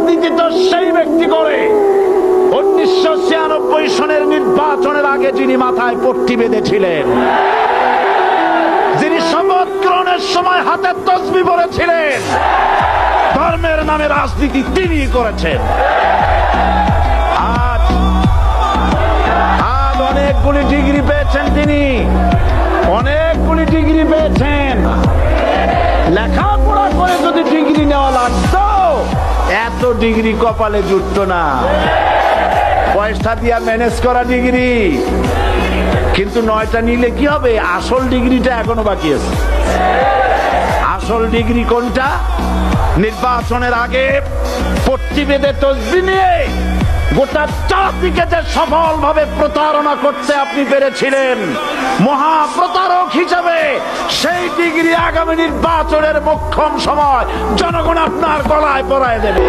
রাজনীতি তো সেই ব্যক্তি করে। উনিশশো ছিয়ানব্বই সনের নির্বাচনের আগে যিনি মাথায় পট্টি বেঁধেছিলেন, যিনি শপথ গ্রহণের সময় হাতে তসবি পড়েছিলেন ধর্মের নামে রাজনীতি তিনি করেছেন। আজ আজ অনেকগুলি ডিগ্রি পেয়েছেন তিনি, অনেকগুলি ডিগ্রি পেয়েছেন। লেখাপড়া করে যদি ডিগ্রি নেওয়া এত ডিগ্রি কপালে জুটত না। পয়সা দিয়া ম্যানেজ করা ডিগ্রি। কিন্তু নয়টা নিলে কি হবে? আসল ডিগ্রিটা এখনও বাকি আছে। আসল ডিগ্রি কোনটা? নির্বাচনের আগে পট্টি তসবি নিয়ে গোটা জাতিকে যে সফল ভাবে প্রতারণা করতে আপনি পেরেছিলেন মহা প্রতারক হিসেবে সেই ডিগ্রি আগামী নির্বাচনের মোক্ষম সময় জনগণ আপনার গলায় পড়ায় দেবে।